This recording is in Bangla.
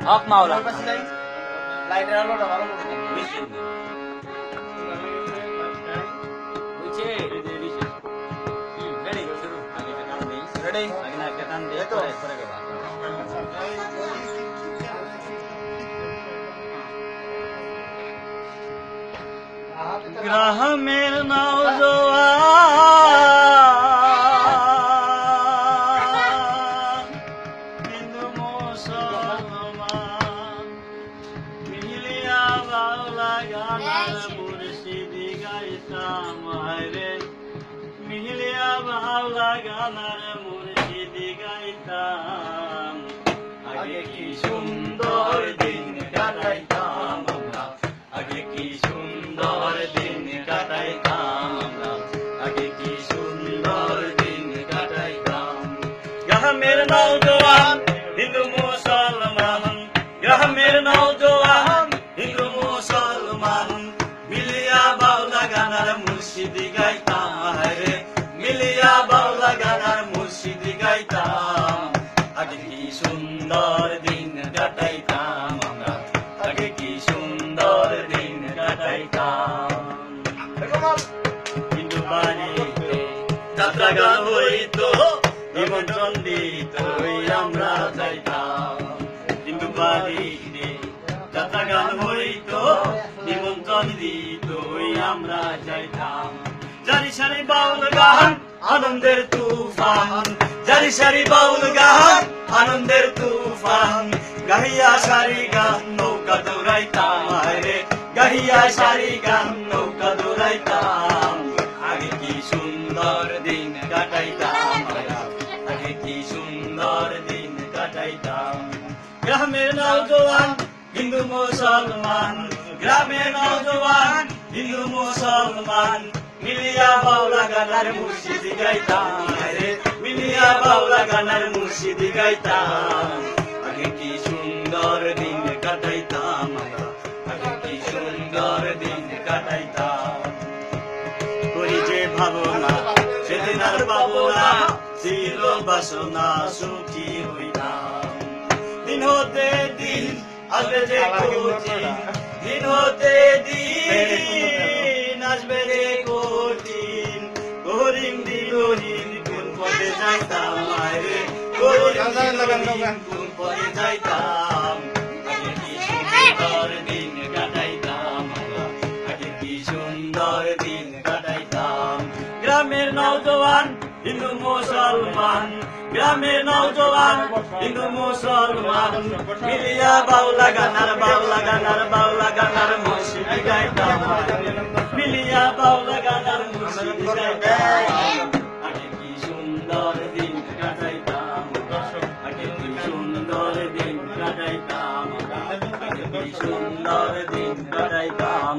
হক মাওলা লাইটের আলোটা ভালো করে দিন। বুঝছে রেডি আগে একটা টান দিই না একটা টান দিই এই তো। পরে পরে গাবা গ্রামের নওজোয়ান গানার মুর্শিদি গাইতাম হায়রে মিলিয়া কি সুন্দর দিন কাটাইতাম আমরা আগে কি সুন্দর দিন কাটাইতাম আমরা আগে কি সুন্দর দিন কাটাইতাম যাত্রা গান বাউল আনন্দের তুফান। জারি সারি বাউল গান, আনন্দের তুফান। গাহিয়া সারি গান, নৌকা দৌড়াইতাম রে গাহিয়া সারি গান কাটাইতাম গ্রামের নওজোয়ান হিন্দু মুসলমান। গ্রামের নওজোয়ান হিন্দু মুসলমান। মিলিয়া বাউলা গানার মুর্শিদি গাইতাম। রে, মিলিয়া বাউলা গানার মুর্শিদি গাইতাম। আগে কি সুন্দর দিন কাটাইতাম আগে কি সুন্দর দিন কাটাইতাম। করি যে ভাবনা, সেদিন আর পাবো না। ছিল বাসনা, সুখী হইতাম দিন হতে দিন আসবে যে কঠিন দিন হতে দিন আসবে যে কঠিন করিম দিনহীন কোন পথে যাইতাম আরে করিম কোন পথে যাইতাম? আগে কি সুন্দর দিন কাটাইতাম। আগে কি সুন্দর দিন কাটাইতাম। গ্রামের নওজোয়ান হিন্দু মুসলমান, গ্রামের নওজোয়ান, হিন্দু মুসলমান, মিলিয়া বাউলা গানার বাউলা গানার বাউলা গানার মুর্শিদি গাইতাম মিলিয়া বাউলা গানার মুর্শিদি সুন্দর দিন কাটাইতাম সুন্দর দিন কাটাইতাম।